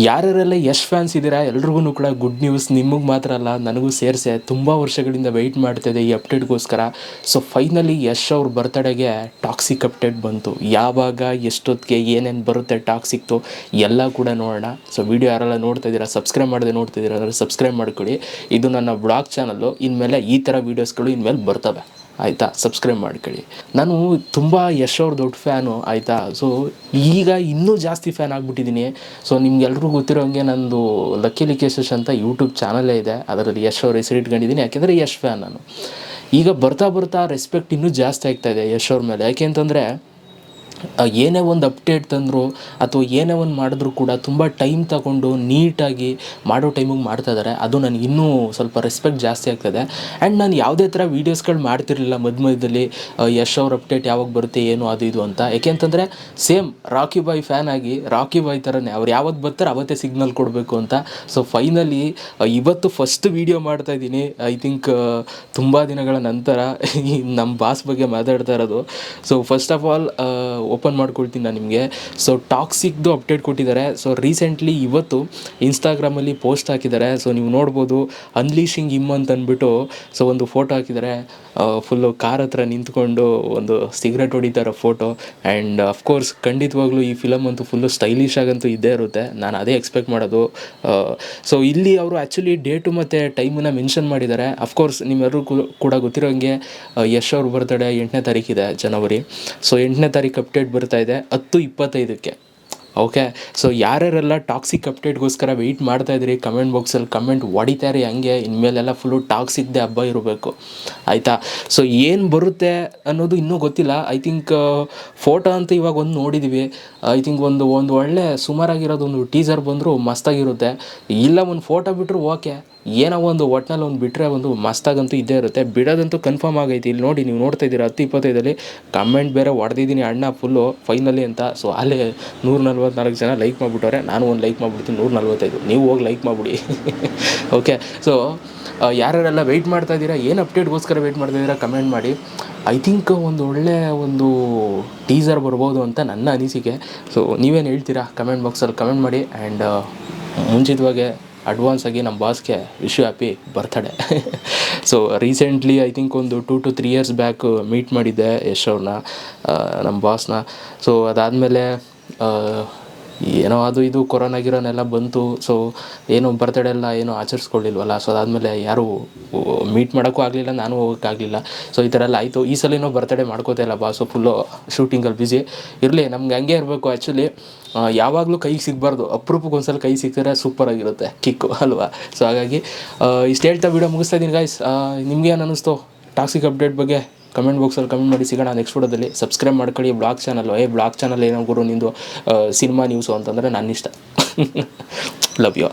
ಯಾರ್ಯಾರೆಲ್ಲ Yash fans ಇದ್ದೀರಾ ಎಲ್ರಿಗೂ ಕೂಡ ಗುಡ್ ನ್ಯೂಸ್ ನಿಮಗೆ ಮಾತ್ರ ಅಲ್ಲ, ನನಗೂ ಸೇರಿಸೆ. ತುಂಬ ವರ್ಷಗಳಿಂದ ವೆಯ್ಟ್ ಮಾಡ್ತಿದ್ದೆ ಈ ಅಪ್ಡೇಟ್ಗೋಸ್ಕರ ಸೊ ಫೈನಲಿ ಯಶ್ ಅವ್ರ ಬರ್ತಡೆಗೆ ಟಾಕ್ಸಿಕ್ ಅಪ್ಡೇಟ್ ಬಂತು. ಯಾವಾಗ, ಎಷ್ಟೊತ್ತಿಗೆ, ಏನೇನು ಬರುತ್ತೆ ಟಾಕ್ಸಿಕ್ತು ಎಲ್ಲ ಕೂಡ ನೋಡೋಣ. ಸೊ ವಿಡಿಯೋ ಯಾರೆಲ್ಲ ನೋಡ್ತಾ ಇದ್ದೀರಾ ಸಬ್ಸ್ಕ್ರೈಬ್ ಮಾಡದೆ ನೋಡ್ತಿದ್ದೀರಾ ಅಂದರೆ ಸಬ್ಸ್ಕ್ರೈಬ್ ಮಾಡ್ಕೊಳ್ಳಿ. ಇದು ನನ್ನ ಬ್ಲಾಗ್ ಚಾನಲ್ಲು ಇನ್ಮೇಲೆ ಈ ಥರ ವೀಡಿಯೋಸ್ಗಳು ಇನ್ಮೇಲೆ ಬರ್ತವೆ. ಆಯಿತಾ? ಸಬ್ಸ್ಕ್ರೈಬ್ ಮಾಡ್ಕೊಳ್ಳಿ. ನಾನು ತುಂಬ ಯಶ್ ಅವ್ರ ದೊಡ್ಡ ಫ್ಯಾನು ಆಯಿತಾ? ಸೊ ಈಗ ಇನ್ನೂ ಜಾಸ್ತಿ ಫ್ಯಾನ್ ಆಗಿಬಿಟ್ಟಿದ್ದೀನಿ. ಸೊ ನಿಮ್ಗೆಲ್ರಿಗೂ ಗೊತ್ತಿರೋ ಹಂಗೆ ನಂದು ಲಕ್ಕಿ ಲಿಕೇಶಸ್ ಅಂತ ಯೂಟ್ಯೂಬ್ ಚಾನಲೇ ಇದೆ. ಅದರಲ್ಲಿ ಯಶ್ ಅವ್ರ ಹೆಸರು ಇಟ್ಕೊಂಡಿದ್ದೀನಿ. ಯಾಕೆಂದರೆ ಯಶ್ ಫ್ಯಾನ್ ನಾನು. ಈಗ ಬರ್ತಾ ಬರ್ತಾ ರೆಸ್ಪೆಕ್ಟ್ ಇನ್ನೂ ಜಾಸ್ತಿ ಆಗ್ತಾ ಇದೆ ಯಶ್ ಅವ್ರ ಮೇಲೆ. ಯಾಕೆ ಅಂತಂದರೆ ಏನೇ ಒಂದು ಅಪ್ಡೇಟ್ ತಂದರು ಅಥವಾ ಏನೇ ಒಂದು ಮಾಡಿದ್ರು ಕೂಡ ತುಂಬ ಟೈಮ್ ತಗೊಂಡು ನೀಟಾಗಿ ಮಾಡೋ ಟೈಮಿಗೆ ಮಾಡ್ತಾ ಇದ್ದಾರೆ ಅದು ನನಗೆ ಇನ್ನೂ ಸ್ವಲ್ಪ ರೆಸ್ಪೆಕ್ಟ್ ಜಾಸ್ತಿ ಆಗ್ತದೆ. ಆ್ಯಂಡ್ ನಾನು ಯಾವುದೇ ಥರ ವೀಡಿಯೋಸ್ಗಳು ಮಾಡ್ತಿರಲಿಲ್ಲ ಮಧ್ಯ ಮಧ್ಯದಲ್ಲಿ ಯಶ್ ಅವ್ರ ಅಪ್ಡೇಟ್ ಯಾವಾಗ ಬರುತ್ತೆ, ಏನು, ಅದು ಇದು ಅಂತ. ಏಕೆಂತಂದರೆ ಸೇಮ್ ರಾಕಿ ಬಾಯ್ ಫ್ಯಾನ್ ಆಗಿ ರಾಕಿ ಬಾಯ್ ಥರನೇ ಅವ್ರು ಯಾವತ್ತು ಬರ್ತಾರೆ ಅವತ್ತೇ ಸಿಗ್ನಲ್ ಕೊಡಬೇಕು ಅಂತ. ಸೊ ಫೈನಲಿ ಇವತ್ತು ಫಸ್ಟ್ ವೀಡಿಯೋ ಮಾಡ್ತಾ ಇದ್ದೀನಿ. ಐ ಥಿಂಕ್ ತುಂಬ ದಿನಗಳ ನಂತರ ನಮ್ಮ ಬಾಸ್ ಬಗ್ಗೆ ಮಾತಾಡ್ತಾ ಇರೋದು. So first of all open ಮಾಡ್ಕೊಳ್ತೀನಿ ನಾನು ನಿಮಗೆ. ಸೊ ಟಾಕ್ಸಿಕ್ದು ಅಪ್ಡೇಟ್ ಕೊಟ್ಟಿದ್ದಾರೆ. ಸೊ ರೀಸೆಂಟ್ಲಿ ಇವತ್ತು ಇನ್ಸ್ಟಾಗ್ರಾಮಲ್ಲಿ ಪೋಸ್ಟ್ ಹಾಕಿದ್ದಾರೆ. ಸೊ ನೀವು ನೋಡ್ಬೋದು ಅನ್ಲೀಶಿಂಗ್ ಇಮ್ ಅಂತ ಅಂದ್ಬಿಟ್ಟು ಸೊ ಒಂದು ಫೋಟೋ ಹಾಕಿದ್ದಾರೆ. ಫುಲ್ಲು ಕಾರ್ ಹತ್ರ ನಿಂತ್ಕೊಂಡು ಒಂದು ಸಿಗರೆಟ್ ಹೊಡಿತಾರೋ ಫೋಟೋ ಆ್ಯಂಡ್ ಅಫ್ಕೋರ್ಸ್ ಖಂಡಿತವಾಗ್ಲೂ ಈ ಫಿಲಮ್ ಅಂತೂ ಫುಲ್ಲು ಸ್ಟೈಲಿಶ್ ಆಗಂತೂ ಇದ್ದೇ ಇರುತ್ತೆ. ನಾನು ಅದೇ ಎಕ್ಸ್ಪೆಕ್ಟ್ ಮಾಡೋದು. ಸೊ ಇಲ್ಲಿ ಅವರು ಆ್ಯಕ್ಚುಲಿ ಡೇಟು ಮತ್ತು ಟೈಮನ್ನು ಮೆನ್ಷನ್ ಮಾಡಿದ್ದಾರೆ. ಅಫ್ಕೋರ್ಸ್ ನಿಮ್ಮೆಲ್ಲರೂ ಕೂಡ ಗೊತ್ತಿರೋ ಹಂಗೆ ಯಶ್ ಅವ್ರ ಬರ್ತಡೆ ಎಂಟನೇ ತಾರೀಕಿದೆ ಜನವರಿ. ಸೊ ಎಂಟನೇ ತಾರೀಕು ಅಪ್ಡೇಟ್ ಬರ್ತಾ ಇದೆ. ಹತ್ತು ಇಪ್ಪತ್ತೈದಕ್ಕೆ. ಓಕೆ ಸೊ ಯಾರ್ಯಾರೆಲ್ಲ ಟಾಕ್ಸಿಕ್ ಅಪ್ಡೇಟ್ಗೋಸ್ಕರ ವೆಯ್ಟ್ ಮಾಡ್ತಾ ಇದ್ರಿ ಕಮೆಂಟ್ ಬಾಕ್ಸಲ್ಲಿ ಕಮೆಂಟ್ ಹೊಡಿತಾ ಇರಿ ಹಂಗೆ. ಇನ್ಮೇಲೆಲ್ಲ ಫುಲ್ಲು ಟಾಕ್ಸಿಕ್ದೇ ಹಬ್ಬ ಇರಬೇಕು. ಆಯಿತಾ? ಸೊ ಏನು ಬರುತ್ತೆ ಅನ್ನೋದು ಇನ್ನೂ ಗೊತ್ತಿಲ್ಲ. ಐ ಥಿಂಕ್ ಫೋಟೋ ಅಂತ ಇವಾಗ ಒಂದು ನೋಡಿದ್ವಿ. ಐ ಥಿಂಕ್ ಒಂದು ಒಂದು ಒಳ್ಳೆ ಸುಮಾರಾಗಿರೋದು ಒಂದು ಟೀಸರ್ ಬಂದರೂ ಮಸ್ತಾಗಿರುತ್ತೆ. ಇಲ್ಲ, ಒಂದು ಫೋಟೋ ಬಿಟ್ಟರು ಓಕೆ ಏನೋ ಒಂದು ಒಟ್ನಲ್ಲಿ ಒಂದು ಬಿಟ್ಟರೆ ಒಂದು ಮಸ್ತಾಗಂತೂ ಇದ್ದೇ ಇರುತ್ತೆ. ಬಿಡೋದಂತೂ ಕನ್ಫರ್ಮ್ ಆಗೈತಿ. ಇಲ್ಲಿ ನೋಡಿ ನೀವು ನೋಡ್ತಾ ಇದ್ದೀರಾ, ಹತ್ತು ಇಪ್ಪತ್ತೈದಲ್ಲಿ ಕಮೆಂಟ್ ಬೇರೆ ಹೊಡೆದಿದ್ದೀನಿ ಅಣ್ಣ ಫುಲ್ಲು ಫೈನಲಿ ಅಂತ. ಸೊ ಅಲ್ಲೇ ನೂರ ನಲ್ವತ್ನಾಲ್ಕು ಜನ ಲೈಕ್ ಮಾಡಿಬಿಟ್ಟವ್ರೆ. ನಾನು ಒಂದು ಲೈಕ್ ಮಾಡಿಬಿಡ್ತೀನಿ ನೂರ ನಲ್ವತ್ತೈದು. ನೀವು ಹೋಗಿ ಲೈಕ್ ಮಾಡಿಬಿಡಿ. ಓಕೆ ಸೊ ಯಾರ್ಯಾರೆಲ್ಲ ವೆಯ್ಟ್ ಮಾಡ್ತಾ ಇದ್ದೀರಾ, ಏನು ಅಪ್ಡೇಟ್ಗೋಸ್ಕರ ವೆಯ್ಟ್ ಮಾಡ್ತಾ ಇದ್ದೀರಾ ಕಮೆಂಟ್ ಮಾಡಿ. ಐ ಥಿಂಕ್ ಒಂದು ಒಳ್ಳೆಯ ಒಂದು ಟೀಸರ್ ಬರ್ಬೋದು ಅಂತ ನನ್ನ ಅನಿಸಿಕೆ. ಸೊ ನೀವೇನು ಹೇಳ್ತೀರಾ ಕಮೆಂಟ್ ಬಾಕ್ಸಲ್ಲಿ ಕಮೆಂಟ್ ಮಾಡಿ. ಆ್ಯಂಡ್ ಮುಂಚಿತವಾಗೆ ಅಡ್ವಾನ್ಸ್ ಆಗಿ ನಮ್ಮ ಬಾಸ್ಗೆ wish happy birthday so recently I think ಒಂದು two to three years back meet ಮಾಡಿದ್ದೆ ಯಶ್ ಅವ್ರನ್ನ ನಮ್ಮ ಬಾಸ್ನ ಸೊ ಅದಾದಮೇಲೆ ಏನೋ ಅದು ಇದು ಕೊರೋನಾ ಗಿರೋನೆಲ್ಲ ಬಂತು. ಸೊ ಏನು ಬರ್ತಡೇ ಎಲ್ಲ ಏನೂ ಆಚರಿಸ್ಕೊಳ್ಳಿಲ್ವಲ್ಲ? ಸೊ ಅದಾದಮೇಲೆ ಯಾರೂ ಮೀಟ್ ಮಾಡೋಕ್ಕೂ ಆಗಲಿಲ್ಲ, ನಾನು ಹೋಗೋಕ್ಕಾಗಲಿಲ್ಲ ಸೊ ಈ ಥರ ಎಲ್ಲ ಆಯಿತು. ಈ ಸಲ ಏನೋ ಬರ್ತಡೇ ಮಾಡ್ಕೋತಾ ಇಲ್ಲ ಬಾ ಸೊ ಫುಲ್ಲು ಶೂಟಿಂಗಲ್ಲಿ ಬ್ಯುಸಿ ಇರಲಿ, ನಮ್ಗೆ ಹಂಗೆ ಇರಬೇಕು ಆ್ಯಕ್ಚುಲಿ ಯಾವಾಗಲೂ ಕೈಗೆ ಸಿಗಬಾರ್ದು. ಅಪರೂಪಕ್ಕೆ ಒಂದ್ಸಲ ಕೈ ಸಿಕ್ಕಿದ್ರೆ ಸೂಪರ್ ಆಗಿರುತ್ತೆ. ಕಿಕ್ಕು ಅಲ್ವಾ? ಸೊ ಹಾಗಾಗಿ ಇಷ್ಟು ಹೇಳ್ತಾ ವೀಡಿಯೋ ಮುಗಿಸ್ತಾ ಇದ್ದೀನಿ ಗಾಯ್ಸ್ ನಿಮ್ಗೆ ಏನು ಅನ್ನಿಸ್ತು? ಟಾಕ್ಸಿಕ್ ಅಪ್ಡೇಟ್ ಬಗ್ಗೆ? ಕಮೆಂಟ್ ಬಾಕ್ಸಲ್ಲಿ ಕಮೆಂಟ್ ಮಾಡಿ ಸಿಗೋಣ ನೆಕ್ಸ್ಟ್ ವಿಡಿಯೋದಲ್ಲಿ. ಸಬ್ಸ್ಕ್ರೈಬ್ ಮಾಡ್ಕೊಳ್ಳಿ. ಬ್ಲಾಗ್ ಚಾನಲ್ಲು ಏ ಬ್ಲಾಗ್ ಚಾನಲ್ ಏನೋ ಗುರು, ನಿಂದು ಸಿನಿಮಾ ನ್ಯೂಸು ಅಂತಂದರೆ ನನ್ನ ಇಷ್ಟ ಲವ್ ಯು